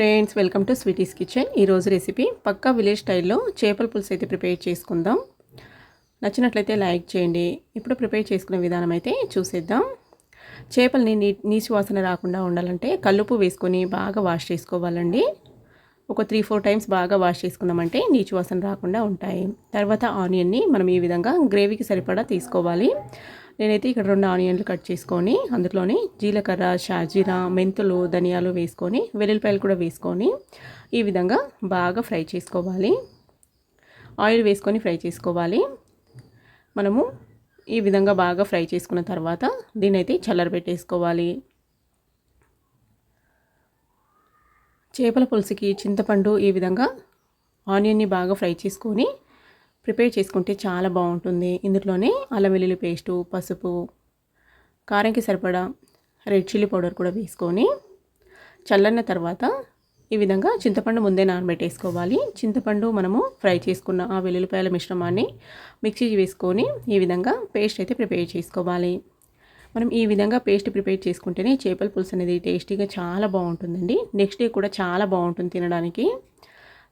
Friends welcome to Sweety's kitchen. ఈరోజు recipe పక్కా village స్టైల్లో చేపల పులుసు అయితే ప్రిపేర్ చేసుకుందాం. నచ్చినట్లయితే లైక్ చేయండి. ఇప్పుడు ప్రిపేర్ చేసుకునే విధానం అయితే చూసేద్దాం. చేపల్ని నీ నీచు వాసన రాకుండా ఉండాలంటే కల్లుపు వేసుకొని బాగా వాష్ చేసుకోవాలండి. ఒక త్రీ ఫోర్ టైమ్స్ బాగా వాష్ చేసుకున్నామంటే నీచు వాసన రాకుండా ఉంటాయి. తర్వాత ఆనియన్ని మనం ఈ విధంగా గ్రేవీకి సరిపడా తీసుకోవాలి. నేనైతే ఇక్కడ రెండు ఆనియన్లు కట్ చేసుకొని అందులోని జీలకర్ర షాజీరా మెంతులు ధనియాలు వేసుకొని వెల్లుల్లిపాయలు కూడా వేసుకొని ఈ విధంగా బాగా ఫ్రై చేసుకోవాలి. ఆయిల్ వేసుకొని ఫ్రై చేసుకోవాలి. మనము ఈ విధంగా బాగా ఫ్రై చేసుకున్న తర్వాత దీని అయితే చల్లరబెట్టేసుకోవాలి చేపల పులుసుకి చింతపండు ఈ విధంగా ఆనియన్ని బాగా ఫ్రై చేసుకొని ప్రిపేర్ చేసుకుంటే చాలా బాగుంటుంది. ఇందులోనే అల్లం వెల్లుల్లి పేస్టు పసుపు కారంకి సరిపడా రెడ్ చిల్లీ పౌడర్ కూడా వేసుకొని చల్లన్న తర్వాత ఈ విధంగా చింతపండు ముందే నానబెట్టేసుకోవాలి. చింతపండు మనము ఫ్రై చేసుకున్న ఆ వెల్లుల్లిపాయల మిశ్రమాన్ని మిక్సీ వేసుకొని ఈ విధంగా పేస్ట్ అయితే ప్రిపేర్ చేసుకోవాలి. మనం ఈ విధంగా పేస్ట్ ప్రిపేర్ చేసుకుంటేనే చేపల పులుసు అనేది టేస్టీగా చాలా బాగుంటుందండి. నెక్స్ట్ డే కూడా చాలా బాగుంటుంది తినడానికి.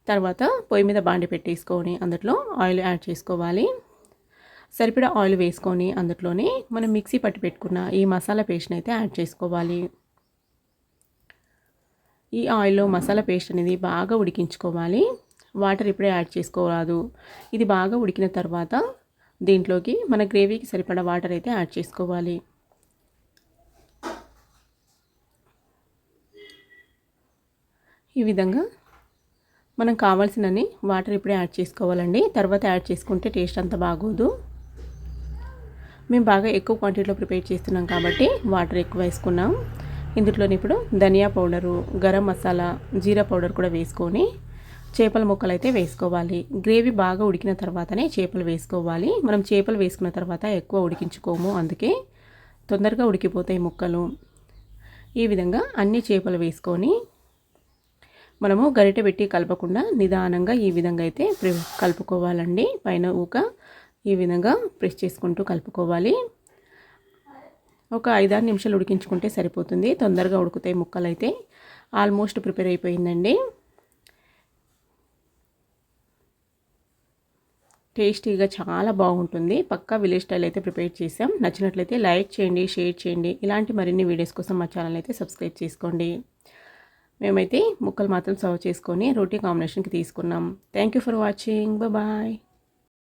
తర్వాత పొయ్యి మీద బాండి పెట్టేసుకొని అందులో ఆయిల్ యాడ్ చేసుకోవాలి. సరిపడా ఆయిల్ వేసుకొని అందులోనే మనం మిక్సీ పట్టి పెట్టుకున్న ఈ మసాలా పేస్ట్ని అయితే యాడ్ చేసుకోవాలి. ఈ ఆయిల్లో మసాలా పేస్ట్ అనేది బాగా ఉడికించుకోవాలి. వాటర్ ఇప్పుడే యాడ్ చేసుకోరాదు. ఇది బాగా ఉడికిన తర్వాత దీంట్లోకి మన గ్రేవీకి సరిపడా వాటర్ అయితే యాడ్ చేసుకోవాలి. ఈ విధంగా మనం కావాల్సినని వాటర్ ఇప్పుడే యాడ్ చేసుకోవాలండి. తర్వాత యాడ్ చేసుకుంటే టేస్ట్ అంత బాగోదు. మేము బాగా ఎక్కువ క్వాంటిటీలో ప్రిపేర్ చేస్తున్నాం కాబట్టి వాటర్ ఎక్కువ వేసుకున్నాం. ఇందులోని ఇప్పుడు ధనియా పౌడరు గరం మసాలా జీరా పౌడర్ కూడా వేసుకొని చేపల ముక్కలు అయితే వేసుకోవాలి. గ్రేవీ బాగా ఉడికిన తర్వాతనే చేపలు వేసుకోవాలి. మనం చేపలు వేసుకున్న తర్వాత ఎక్కువ ఉడికించుకోము. అందుకే తొందరగా ఉడికిపోతాయి ముక్కలు. ఈ విధంగా అన్ని చేపలు వేసుకొని మనము గరిటె పెట్టి కలపకుండా నిదానంగా ఈ విధంగా అయితే కలుపుకోవాలండి. పైన ఊక ఈ విధంగా ప్రెస్ చేసుకుంటూ కలుపుకోవాలి. ఒక ఐదారు నిమిషాలు ఉడికించుకుంటే సరిపోతుంది. తొందరగా ఉడుకుతాయి ముక్కలు అయితే ఆల్మోస్ట్ ప్రిపేర్ అయిపోయిందండి. టేస్టీగా చాలా బాగుంటుంది. పక్కా విలేజ్ స్టైల్ అయితే ప్రిపేర్ చేసాం నచ్చినట్లయితే లైక్ చేయండి షేర్ చేయండి. ఇలాంటి మరిన్ని వీడియోస్ కోసం మా ఛానల్ అయితే సబ్స్క్రైబ్ చేసుకోండి. మేమైతే ముక్కలు మాత్రం సర్వ్ చేసుకొని రోటీ కాంబినేషన్కి తీసుకున్నాం. Thank you for watching bye